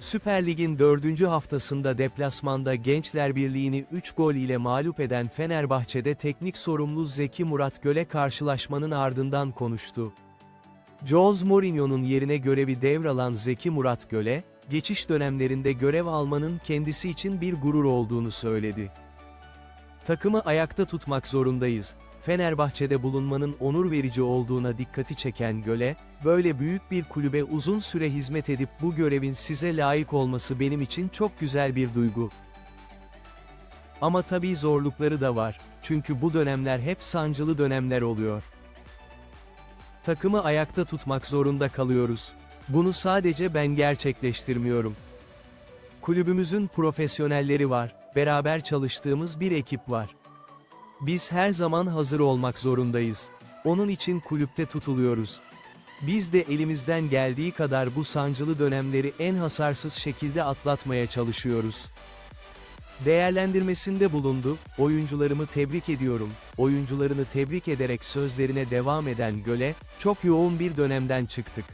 Süper Lig'in 4. haftasında deplasmanda Gençler Birliği'ni 3 gol ile mağlup eden Fenerbahçe'de teknik sorumlu Zeki Murat Göle karşılaşmanın ardından konuştu. Jose Mourinho'nun yerine görevi devralan Zeki Murat Göle, geçiş dönemlerinde görev almanın kendisi için bir gurur olduğunu söyledi. Takımı ayakta tutmak zorundayız. Fenerbahçe'de bulunmanın onur verici olduğuna dikkati çeken Göle, böyle büyük bir kulübe uzun süre hizmet edip bu görevin size layık olması benim için çok güzel bir duygu. Ama tabii zorlukları da var, çünkü bu dönemler hep sancılı dönemler oluyor. Takımı ayakta tutmak zorunda kalıyoruz. Bunu sadece ben gerçekleştirmiyorum. Kulübümüzün profesyonelleri var, beraber çalıştığımız bir ekip var. Biz her zaman hazır olmak zorundayız. Onun için kulüpte tutuluyoruz. Biz de elimizden geldiği kadar bu sancılı dönemleri en hasarsız şekilde atlatmaya çalışıyoruz. Değerlendirmesinde bulundu, oyuncularımı tebrik ediyorum, oyuncularını tebrik ederek sözlerine devam eden Göle, çok yoğun bir dönemden çıktık.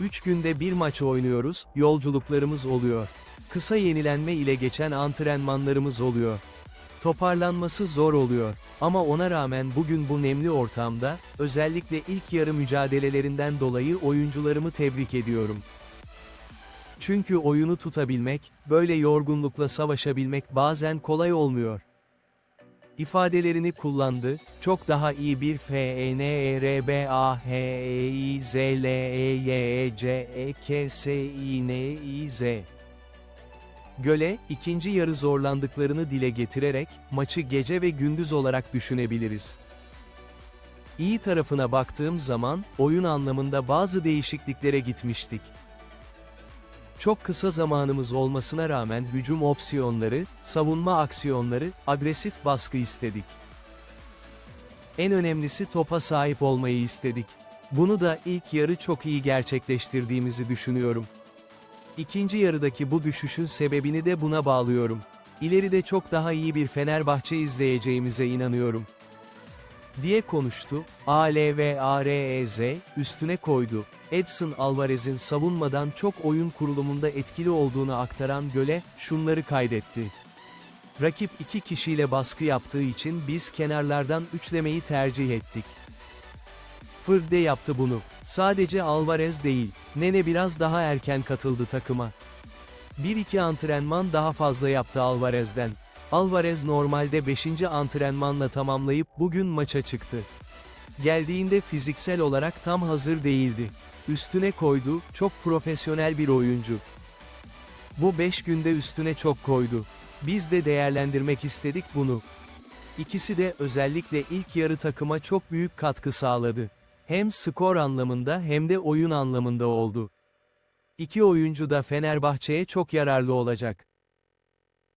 3 günde bir maç oynuyoruz, yolculuklarımız oluyor. Kısa yenilenme ile geçen antrenmanlarımız oluyor. Toparlanması zor oluyor. Ama ona rağmen bugün bu nemli ortamda, özellikle ilk yarı mücadelelerinden dolayı oyuncularımı tebrik ediyorum. Çünkü oyunu tutabilmek, böyle yorgunlukla savaşabilmek bazen kolay olmuyor. İfadelerini kullandı, çok daha iyi bir F, E, N, E, R, B, A, H, E, I, Z, L, E, Y, E, C, E, K, S, I, N, I, Z. Göle, ikinci yarı zorlandıklarını dile getirerek, maçı gece ve gündüz olarak düşünebiliriz. İyi tarafına baktığım zaman, oyun anlamında bazı değişikliklere gitmiştik. Çok kısa zamanımız olmasına rağmen hücum opsiyonları, savunma aksiyonları, agresif baskı istedik. En önemlisi topa sahip olmayı istedik. Bunu da ilk yarı çok iyi gerçekleştirdiğimizi düşünüyorum. İkinci yarıdaki bu düşüşün sebebini de buna bağlıyorum. İleride çok daha iyi bir Fenerbahçe izleyeceğimize inanıyorum. Diye konuştu, ALVAREZ, üstüne koydu. Edson Alvarez'in savunmadan çok oyun kurulumunda etkili olduğunu aktaran Göle, şunları kaydetti. Rakip iki kişiyle baskı yaptığı için biz kenarlardan üçlemeyi tercih ettik. Fırde yaptı bunu. Sadece Alvarez değil, Nene biraz daha erken katıldı takıma. Bir iki antrenman daha fazla yaptı Alvarez'den. Alvarez normalde 5. antrenmanla tamamlayıp bugün maça çıktı. Geldiğinde fiziksel olarak tam hazır değildi. Üstüne koydu, çok profesyonel bir oyuncu. Bu 5 günde üstüne çok koydu. Biz de değerlendirmek istedik bunu. İkisi de özellikle ilk yarı takıma çok büyük katkı sağladı. Hem skor anlamında hem de oyun anlamında oldu. İki oyuncu da Fenerbahçe'ye çok yararlı olacak.